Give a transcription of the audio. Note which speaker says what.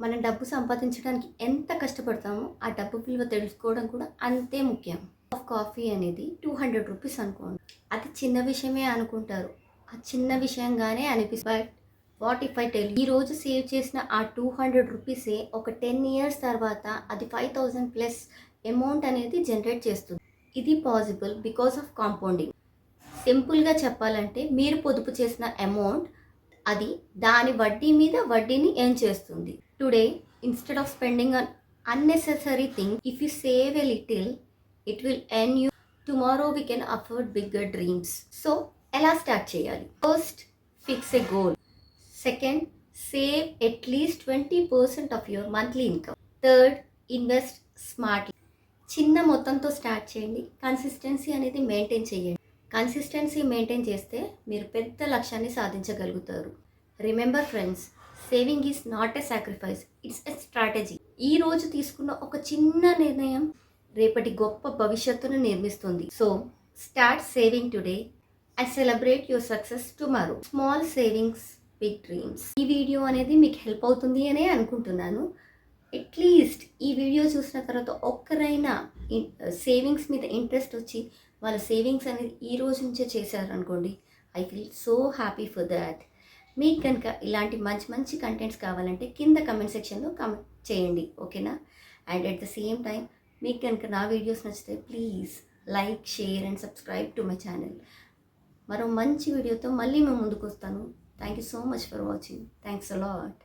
Speaker 1: మనం డబ్బు సంపాదించడానికి ఎంత కష్టపడతామో ఆ డబ్బు విలువ తెలుసుకోవడం కూడా అంతే ముఖ్యం. ఆఫ్ కాఫీ అనేది టూ హండ్రెడ్ రూపీస్ అనుకోండి. అది చిన్న విషయమే అనుకుంటారు. ఆ చిన్న విషయంగానే అనిపిస్తుంది. But what if I tell ఈ రోజు సేవ్ చేసిన ఆ టూ హండ్రెడ్ రూపీసే ఒక టెన్ ఇయర్స్ తర్వాత అది ఫైవ్ థౌజండ్ ప్లస్ అమౌంట్ అనేది జనరేట్ చేస్తుంది. ఇది పాసిబుల్ బికాస్ ఆఫ్ కాంపౌండింగ్ సింపుల్గా చెప్పాలంటే మీరు పొదుపు చేసిన అమౌంట్ అది దాని వడ్డీ మీద వడ్డీని ఎర్న్ చేస్తుంది. Today instead of spending un unnecessary thing if you save a little it will earn you tomorrow we can afford bigger dreams so ఎలా స్టార్ట్ చేయాలి? First fix a goal second save at least twenty percent of your monthly income third invest smart చిన్న మొత్తంతో start చేయండి. Consistency అనేది maintain చేయండి. Consistency maintain చేస్తే మీరు పెద్ద లక్ష్యాన్ని సాధించగలుగుతారు. Remember friends saving is not a sacrifice it's a strategy ఈ రోజు తీసుకున్న ఒక చిన్న నిర్ణయం రేపటి గొప్ప భవిష్యత్తును నిర్మిస్తుంది. So start saving today and celebrate your success tomorrow small savings big dreams ఈ వీడియో అనేది మీకు హెల్ప్ అవుతుంది అనే అనుకుంటున్నాను. అట్లీస్ట్ ఈ వీడియో చూసిన తర్వాత ఒక్కరైనా సేవింగ్స్ uh, మీద ఇంట్రెస్ట్ వచ్చి వాళ్ళ సేవింగ్స్ అనేది ఈ రోజు నుంచే చేశారనుకోండి I feel so happy for that మీకు కనుక ఇలాంటి మంచి మంచి కంటెంట్స్ కావాలంటే కింద కమెంట్ సెక్షన్లో కమెంట్ చేయండి ఓకేనా? And at the same time మీకు కనుక నా వీడియోస్ నచ్చితే please like share and subscribe to my channel మరో మంచి వీడియోతో మళ్ళీ మేము ముందుకు వస్తాను. Thank you so much for watching thanks a lot